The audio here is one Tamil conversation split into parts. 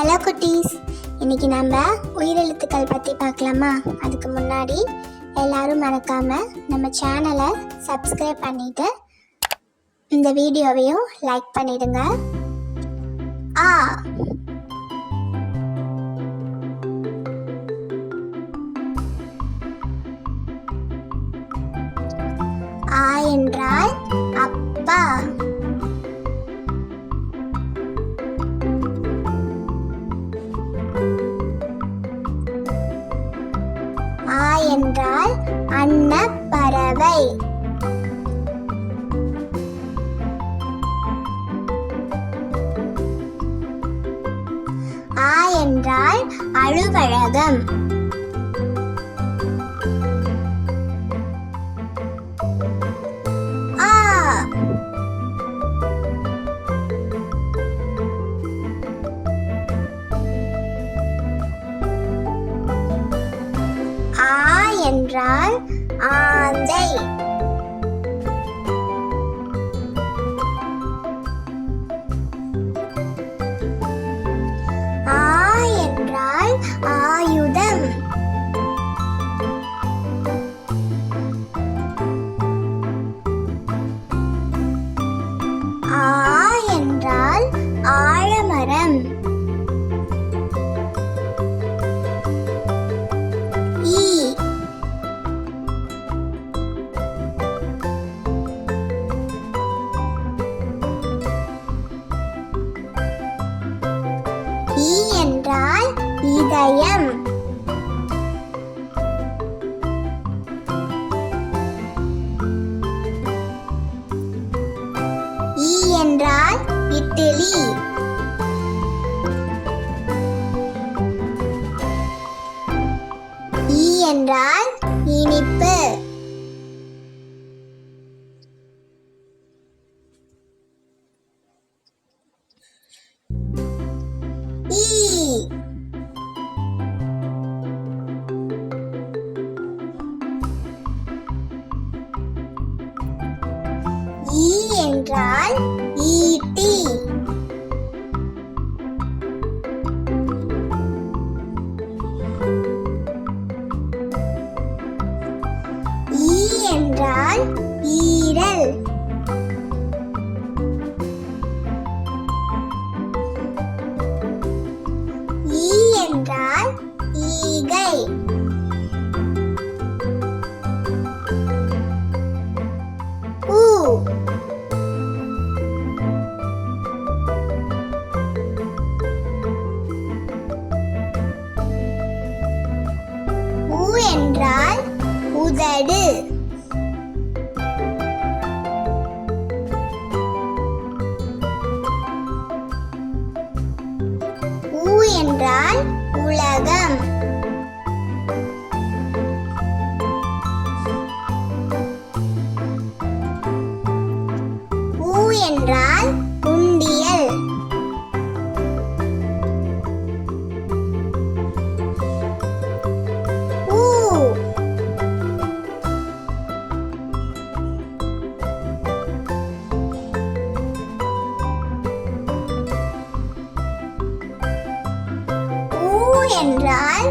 ஹலோ குட்டீஸ். இன்னைக்கு நம்ம உயிரெழுத்துக்கள் பற்றி பார்க்கலாமா? அதுக்கு முன்னாடி எல்லாரும் மறக்காமல் நம்ம சேனலை சப்ஸ்கிரைப் பண்ணிட்டு இந்த வீடியோவையும் லைக் பண்ணிடுங்க. ஆ. ஆ என்றால் அப்பா. ஆ என்றால் அன்னப்பறவை ஆ என்றால் அழுவழகம். ஈ என்றால் இதயம் ஈ என்றால் ஈட்டி. ஈ என்றால் ஈரல். உதடு ஊ என்றால் உலகம். ஊ என்றால் என்றால்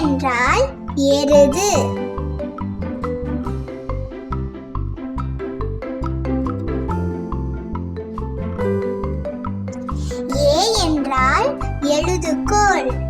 என்றால் எருது ஏ என்றால் எழுதுகோள்.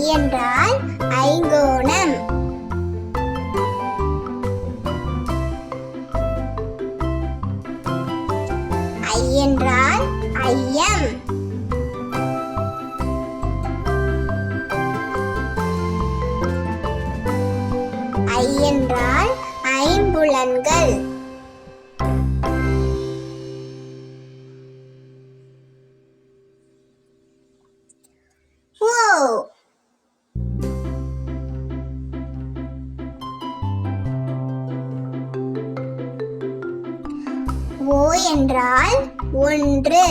என்றால் ஐங்கோணம். ஐ என்றால் ஐயம். ஐ என்றால் ஐம்புலன்கள். என்றால் ஒன்று.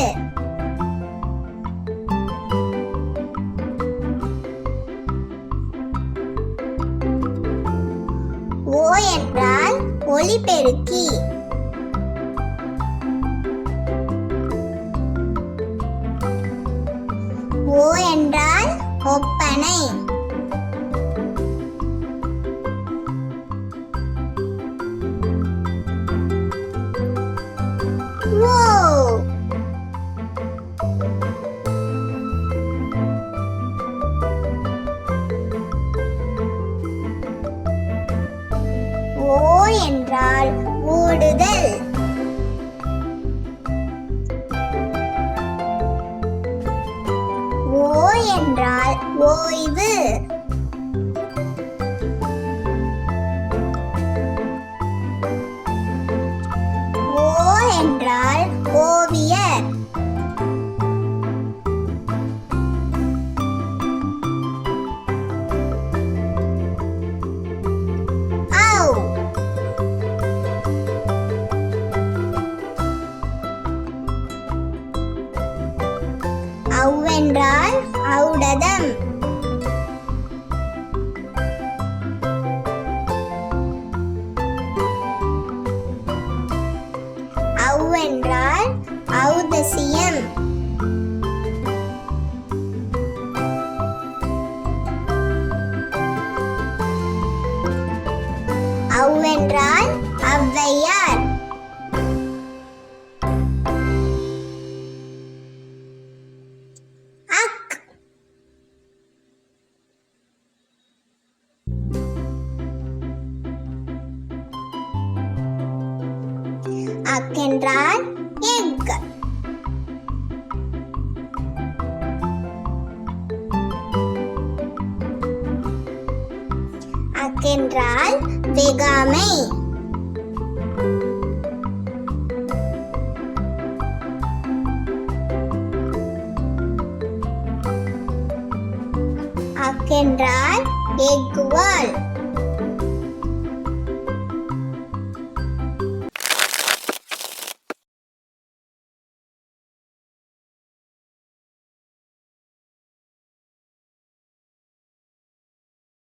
ஓ என்றால் ஒலிபெருக்கி என்றால் ஓடுதல். என்றால் ஔடதம். அக் என்றால் எக் அக் என்றால் வெகாமை. அக் என்றால் வால்